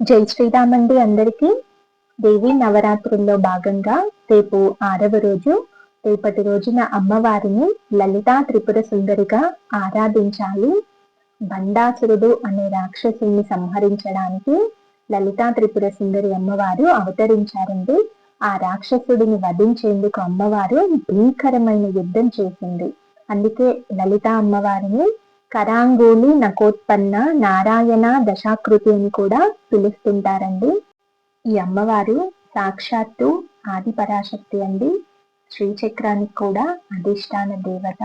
జై శ్రీరామ్ అండి అందరికీ. దేవి నవరాత్రుల్లో భాగంగా రేపు ఆరవ రోజు రేపటి రోజున అమ్మవారిని లలితా త్రిపుర సుందరిగా ఆరాధించాలి. బండాసురుడు అనే రాక్షసుని సంహరించడానికి లలితా త్రిపుర సుందరి అమ్మవారు అవతరించారండి. ఆ రాక్షసుడిని వధించేందుకు అమ్మవారు భీకరమైన యుద్ధం చేసింది. అందుకే లలితా అమ్మవారిని కరాంగోలి నకోత్పన్న నారాయణ దశాకృతి అని కూడా పిలుస్తుంటారండి. ఈ అమ్మవారు సాక్షాత్తు ఆదిపరాశక్తి అండి. శ్రీచక్రానికి కూడా అధిష్టాన దేవత.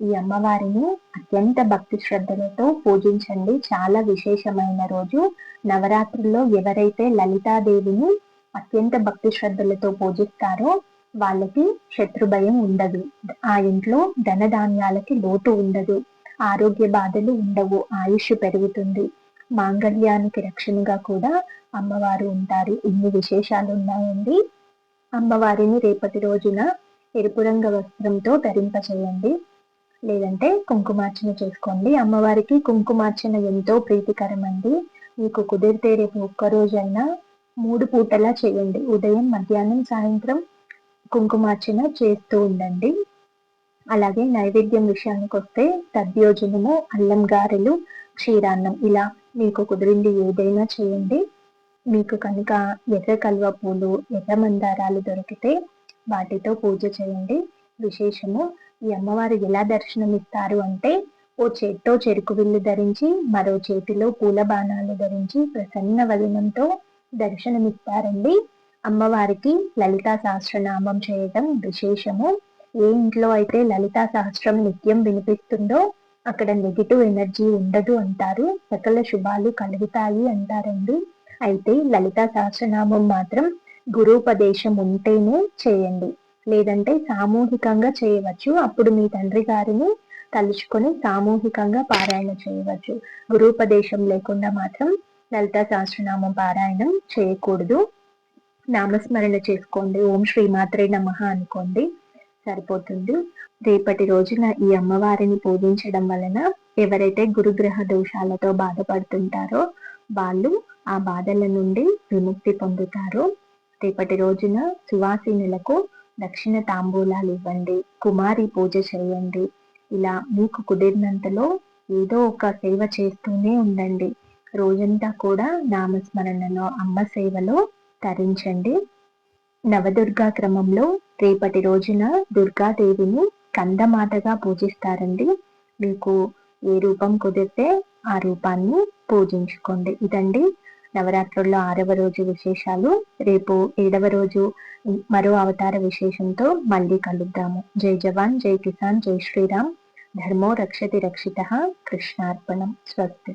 ఈ అమ్మవారిని అత్యంత భక్తి శ్రద్ధలతో పూజించండి. చాలా విశేషమైన రోజు. నవరాత్రుల్లో ఎవరైతే లలితాదేవిని అత్యంత భక్తి శ్రద్ధలతో పూజిస్తారో వాళ్ళకి శత్రు భయం ఉండదు. ఆ ఇంట్లో ధనధాన్యాలకి లోటు ఉండదు. ఆరోగ్య బాధలు ఉండవు ఆయుష్ పెరుగుతుంది. మాంగళ్యానికి రక్షణగా కూడా అమ్మవారు ఉంటారు. ఇన్ని విశేషాలు ఉన్నాయండి. అమ్మవారిని రేపటి రోజున ఎరుపు రంగు వస్త్రంతో ధరింపచేయండి. లేదంటే కుంకుమార్చన చేసుకోండి. అమ్మవారికి కుంకుమార్చన ఎంతో ప్రీతికరమండి. మీకు కుదిరితే రేపు ఒక్కరోజైనా మూడు పూటలా చేయండి. ఉదయం మధ్యాహ్నం సాయంత్రం కుంకుమార్చన చేస్తూ ఉండండి. అలాగే నైవేద్యం విషయానికి వస్తే తద్యోజనము అల్లం గారెలు క్షీరాన్నం. ఇలా మీకు కుదిరింది ఏదైనా చేయండి. మీకు కనుక ఎర్ర కల్వ పూలు ఎర్ర మందారాలు దొరికితే వాటితో పూజ చేయండి. విశేషము ఈ అమ్మవారు ఎలా దర్శనం ఇస్తారు అంటే ఓ చేత్తో చెరుకు విల్లు ధరించి మరో చేతిలో పూల బాణాలు ధరించి ప్రసన్న వదనంతో దర్శనమిస్తారండి. అమ్మవారికి లలితా సహస్రనామం చేయడం విశేషము. ఏ ఇంట్లో అయితే లలితా సహస్రం నిత్యం వినిపిస్తుందో అక్కడ నెగిటివ్ ఎనర్జీ ఉండదు అంటారు. సకల శుభాలు కలుగుతాయి అంటారండి. అయితే లలితా సహస్రనామం మాత్రం గురూపదేశం ఉంటేనే చేయండి. లేదంటే సామూహికంగా చేయవచ్చు. అప్పుడు మీ తండ్రి గారిని తలుచుకొని సామూహికంగా పారాయణ చేయవచ్చు. గురూపదేశం లేకుండా మాత్రం లలితా సహస్రనామం పారాయణం చేయకూడదు. నామస్మరణ చేసుకోండి. ఓం శ్రీమాత్రే నమ అనుకోండి. సరిపోతుంది. రేపటి రోజున ఈ అమ్మవారిని పూజించడం వలన ఎవరైతే గురుగ్రహ దోషాలతో బాధపడుతుంటారో వాళ్ళు ఆ బాధల నుండి విముక్తి పొందుతారు. రేపటి రోజున సువాసినులకు దక్షిణ తాంబూలాలు ఇవ్వండి కుమారి పూజ చేయండి. ఇలా మీకు కుదిరినంతలో ఏదో ఒక సేవ చేస్తూనే ఉండండి. రోజంతా కూడా నామస్మరణలో అమ్మ సేవలో తరించండి. నవదుర్గా క్రమంలో రేపటి రోజున దుర్గాదేవిని కందమాతగా పూజిస్తారండి. మీకు ఏ రూపం కుదిరితే ఆ రూపాన్ని పూజించుకోండి. ఇదండి నవరాత్రుల్లో ఆరవ రోజు విశేషాలు. రేపు ఏడవ రోజు మరో అవతార విశేషంతో మళ్ళీ కలుద్దాము. జై జవాన్ జై కిసాన్ జై శ్రీరామ్. ధర్మో రక్షతి రక్షిత. కృష్ణార్పణం. స్వస్తి.